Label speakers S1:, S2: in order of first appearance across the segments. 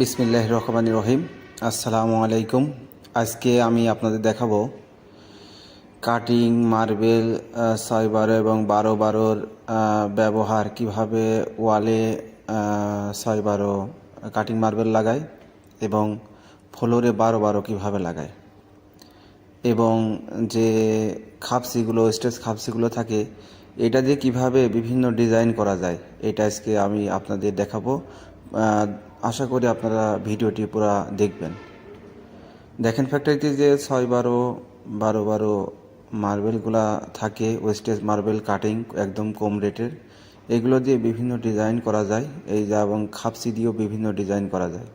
S1: বিসমিল্লাহ রহমান রহিম। আসসালামু আলাইকুম। আজকে আমি আপনাদের দেখাবো কাটিং, মার্বেল ছয় বারো এবং বারো বারোর ব্যবহার কীভাবে ওয়ালে ছয় বারো, কাটিং মার্বেল লাগায় এবং ফ্লোরে বারো বারো কীভাবে লাগায় এবং যে খাপসিগুলো স্টেজ খাপসিগুলো থাকে, এটা দিয়ে কীভাবে বিভিন্ন ডিজাইন করা যায়, এটা আজকে আমি আপনাদের দেখাবো। আশা করি আপনারা ভিডিওটি পুরো দেখবেন। দেখেন ফ্যাক্টরিতে যে ছয় বারো বারো বারো মার্বেলগুলা থাকে ওয়েস্টেজ মার্বেল কাটিং একদম কম রেটের এগুলো দিয়ে বিভিন্ন ডিজাইন করা যায়, এই যা এবং খাপসি দিয়েও বিভিন্ন ডিজাইন করা যায়।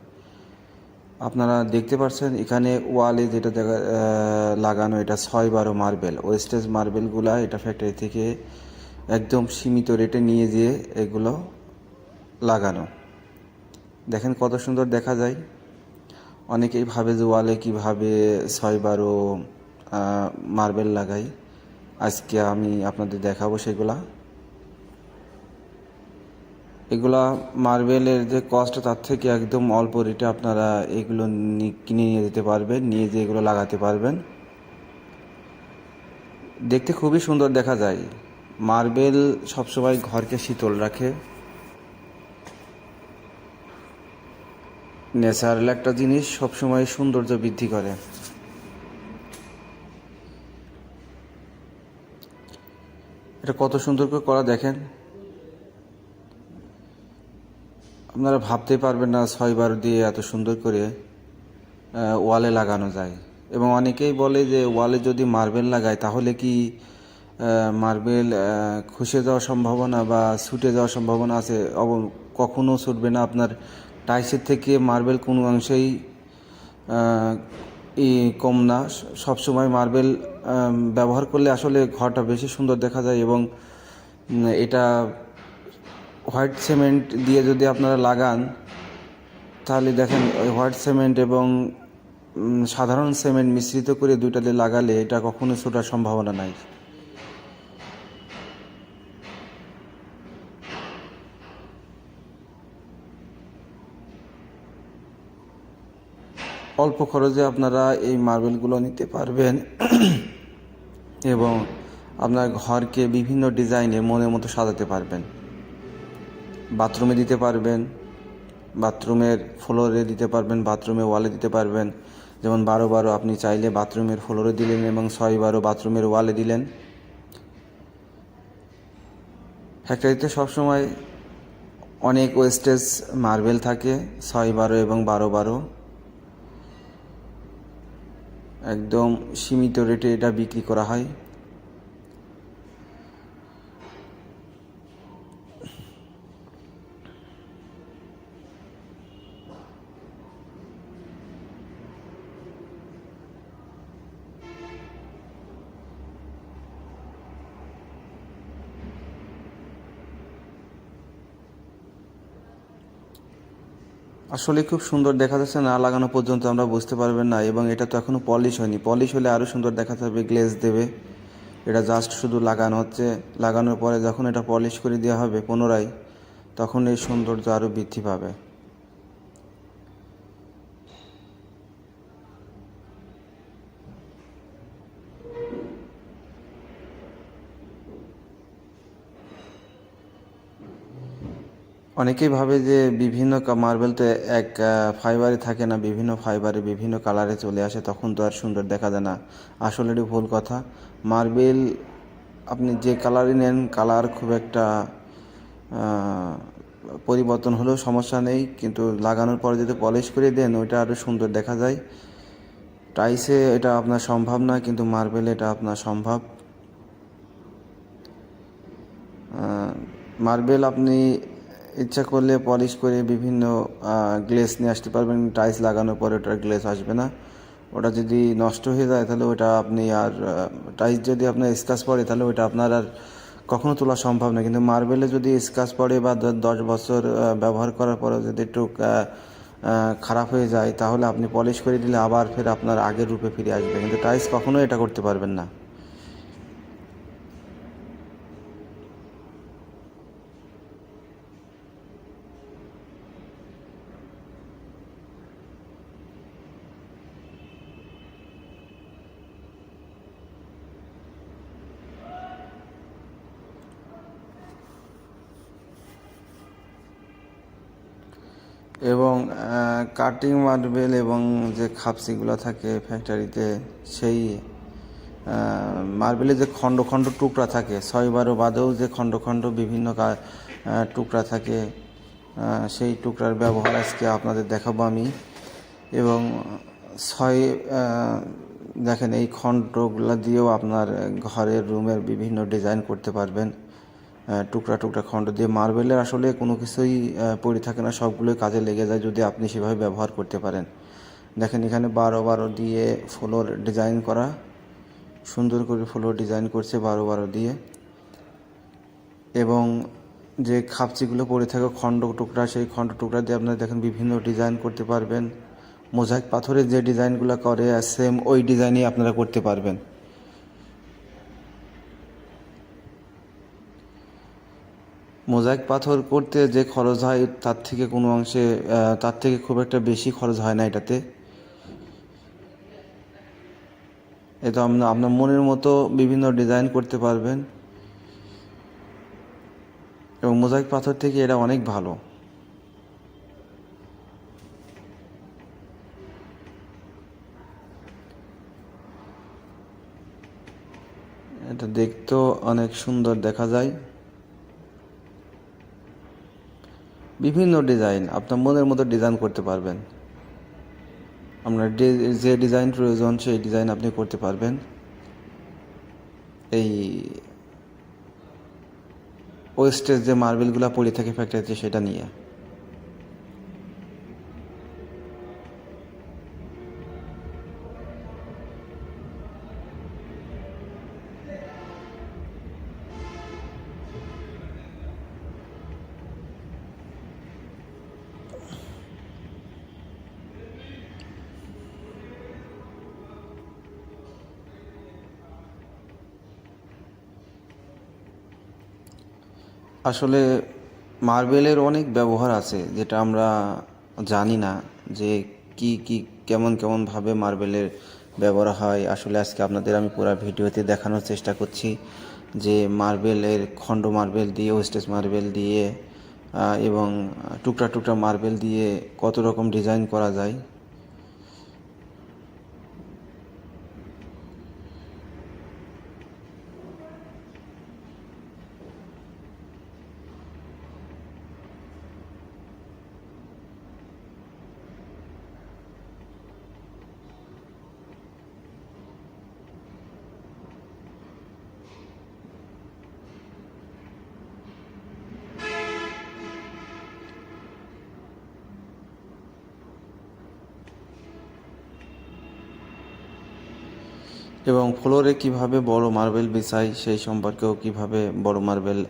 S1: আপনারা দেখতে পাচ্ছেন এখানে ওয়ালে যেটা দেখা লাগানো, এটা ছয় বারো মার্বেল। ওয়েস্টেজ মার্বেলগুলা এটা ফ্যাক্টরি থেকে একদম সীমিত রেটে নিয়ে যেয়ে এগুলো লাগানো। দেখেন কত সুন্দর দেখা যায়। অনেকেই ভাবে যে ওয়ালে কীভাবে ছয় বারো মার্বেল লাগাই। আজকে আমি আপনাদের দেখাবো সেগুলা। এগুলা মার্বেলের যে কস্ট তার থেকে একদম অল্প রেটে আপনারা এগুলো কিনে নিয়ে যেতে পারবেন, নিয়ে যেয়ে এগুলো লাগাতে পারবেন। দেখতে খুবই সুন্দর দেখা যায়। মার্বেল সবসময় ঘরকে শীতল রাখে। ন্যাচারাল একটা জিনিস সবসময় সৌন্দর্য বৃদ্ধি করে। এটা কত সুন্দর করে করা দেখেন। আপনারা ভাবতে পারবেন না ছয় বার দিয়ে এত সুন্দর করে ওয়ালে লাগানো যায়। এবং অনেকেই বলে যে ওয়ালে যদি মার্বেল লাগায় তাহলে কি মার্বেল খসে যাওয়ার সম্ভাবনা বা ছুটে যাওয়ার সম্ভাবনা আছে? কখনো ছুটবে না আপনার টাইসের থেকে মার্বেল কোনো অংশেই কম না। সবসময় মার্বেল ব্যবহার করলে আসলে ঘরটা বেশি সুন্দর দেখা যায় এবং এটা হোয়াইট সিমেন্ট দিয়ে যদি আপনারা লাগান, তাহলে দেখেন হোয়াইট সিমেন্ট এবং সাধারণ সিমেন্ট মিশ্রিত করে দুইটাতে লাগালে এটা কখনো ছোটার সম্ভাবনা নাই। অল্প খরচে আপনারা এই মার্বেলগুলো নিতে পারবেন। এবং আপনার ঘরকে বিভিন্ন ডিজাইনে মনের মতো সাজাতে পারবেন। বাথরুমে দিতে পারবেন, বাথরুমের ফ্লোরে দিতে পারবেন বাথরুমে ওয়ালে দিতে পারবেন। যেমন বারো বারো আপনি চাইলে বাথরুমের ফ্লোরে দিলেন এবং ছয় বারো বাথরুমের ওয়ালে দিলেন। ফ্যাক্টরিতে সবসময় অনেক ওয়েস্টেজ মার্বেল থাকে, ছয় বারো এবং বারো বারো। একদম সীমিত রেটে এটা বিক্রি করা হয়। আসলে খুব সুন্দর দেখা যাচ্ছে, না লাগানো পর্যন্ত আমরা বুঝতে পারবেন না এবং এটা তো এখনও পলিশ হয়নি। পলিশ হলে আরও সুন্দর দেখা যাবে গ্লেজ দেবে। এটা জাস্ট শুধু লাগানো হচ্ছে। লাগানোর পরে যখন এটা পলিশ করে দেওয়া হবে পুনরায়, তখন এই সৌন্দর্য আরও বৃদ্ধি পাবে। অনেকেই ভাবে যে বিভিন্ন মার্বেল তো এক ফাইবারে থাকে না, বিভিন্ন ফাইবারে বিভিন্ন কালারে চলে আসে, তখন তো আর সুন্দর দেখা যায় না। আসলে এটি ভুল কথা। মার্বেল আপনি যে কালারই নেন কালার খুব একটা পরিবর্তন হলেও সমস্যা নেই, কিন্তু লাগানোর পরে যদি পলিশ করে দেন, ওইটা আরও সুন্দর দেখা যায়। টাইসে এটা আপনার সম্ভব না, কিন্তু মার্বেল এটা আপনার সম্ভব। মার্বেল আপনি ইচ্ছা করলে পলিশ করে বিভিন্ন গ্লেস নিয়ে আসতে পারবেন। টাইলস লাগানোর পরে ওটার গ্লেস আসবে না। ওটা যদি নষ্ট হয়ে যায়, তাহলে ওটা আপনি আর টাইলস যদি আপনার স্কাচ পড়ে, তাহলে ওটা আপনার আর কখনো তোলা সম্ভব না। কিন্তু মার্বেলে যদি স্কাচ পড়ে বা দশ বছর ব্যবহার করার পরে যদি একটু খারাপ হয়ে যায়, তাহলে আপনি পলিশ করে দিলে আবার ফের আপনার আগের রূপে ফিরে আসবে। কিন্তু টাইলস কখনোই এটা করতে পারবেন না। এবং কাটিং মার্বেল এবং যে খাপসিগুলো থাকে ফ্যাক্টরিতে সেই মার্বেলের যে খণ্ড খণ্ড টুকরা থাকে ছয় বারো বাদেও যে খণ্ড খণ্ড বিভিন্ন টুকরা থাকে সেই টুকরার ব্যবহার আজকে আপনাদের দেখাবো আমি। এবং ছয় দেখেন এই খণ্ডগুলো দিয়েও আপনার ঘরের রুমের বিভিন্ন ডিজাইন করতে পারবেন। টুকরা টুকরা খণ্ড দিয়ে মার্বেলের আসলে কোনো কিছুই পড়ে থাকে না, সবগুলোই কাজে লেগে যায় যদি আপনি সেভাবে ব্যবহার করতে পারেন। দেখেন এখানে বারো বারো দিয়ে ফ্লোর ডিজাইন করা, সুন্দর করে ফ্লোর ডিজাইন করছে বারো বারো দিয়ে। এবং যে খাপচিগুলো পড়ে থাকে খণ্ড টুকরা, সেই খণ্ড টুকরা দিয়ে আপনারা দেখেন বিভিন্ন ডিজাইন করতে পারবেন। মোজাইক পাথরের যে ডিজাইনগুলো করে সেম ওই ডিজাইনই আপনারা করতে পারবেন। মোজাইক পাথর করতে যে খরচ হয়, তার থেকে কোনো অংশে তার থেকে খুব একটা বেশি খরচ হয় না এটাতে। এটা আপনার আপনার মনের মতো বিভিন্ন ডিজাইন করতে পারবেন। এবং মোজাইক পাথর থেকে এটা অনেক ভালো। এটা দেখতেও অনেক সুন্দর দেখা যায়। বিভিন্ন ডিজাইন আপনার মনের মতো ডিজাইন করতে পারবেন। আপনার যে ডিজাইন প্রয়োজন, সেই ডিজাইন আপনি করতে পারবেন। এই ওয়েস্টের যে মার্বেলগুলো পড়ে থাকে ফ্যাক্টরিতে সেটা নিয়ে। আসলে মার্বেলের অনেক ব্যবহার আছে, যেটা আমরা জানি না যে কি কি, কেমন কেমন ভাবে মার্বেলের ব্যবহার হয়। আসলে আজকে আপনাদের আমি পুরো ভিডিওতে দেখানোর চেষ্টা করছি যে মার্বেলের খণ্ড মার্বেল দিয়ে, ওয়েস্টেজ মার্বেল দিয়ে এবং টুকরা টুকরা মার্বেল দিয়ে কত রকম ডিজাইন করা যায়। এবং ফ্লোরে কীভাবে বড় মার্বেল বিছাই, সেই সম্পর্কেও কীভাবে বড় মার্বেল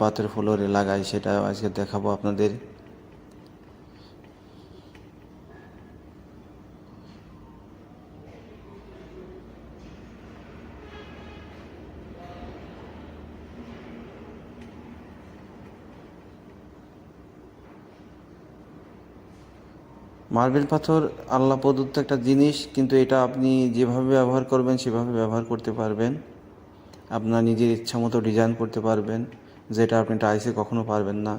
S1: পাথর ফ্লোরে লাগাই সেটা আজকে দেখাবো আপনাদের। মার্বেল পাথর আল্লাহ প্রদত্ত একটা জিনিস, কিন্তু এটা আপনি যেভাবে ব্যবহার করবেন, সেভাবে ব্যবহার করতে পারবেন। আপনার নিজের ইচ্ছা মতো ডিজাইন করতে পারবেন, যেটা আপনি টাইসে কখনো পারবেন না।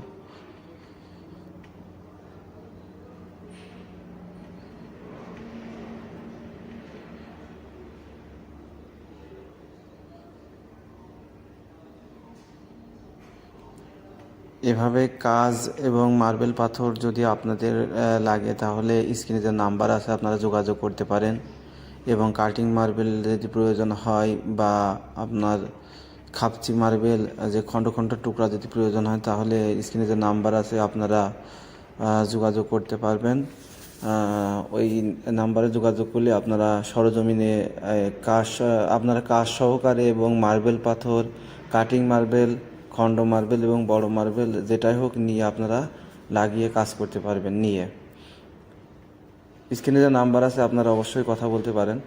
S1: এভাবে কাজ এবং মার্বেল পাথর যদি আপনাদের লাগে, তাহলে স্ক্রিনে যে নাম্বার আছে, আপনারা যোগাযোগ করতে পারেন। এবং কাটিং মার্বেল যদি প্রয়োজন হয় বা আপনার খাপচি মার্বেল, যে খণ্ড খণ্ড টুকরা যদি প্রয়োজন হয়, তাহলে স্ক্রিনে যে নাম্বার আছে, আপনারা যোগাযোগ করতে পারবেন। ওই নাম্বারে যোগাযোগ করলে আপনারা সরজমিনে কাজ আপনারা কাজ সহকারে এবং মার্বেল পাথর, কাটিং মার্বেল খণ্ড মার্বেল এবং বড় মার্বেল যেটাই হোক নিয়ে আপনারা লাগিয়ে কাজ করতে পারবেন, নিয়ে। স্ক্রিনে যে নাম্বার আছে, আপনারা অবশ্যই কথা বলতে পারেন।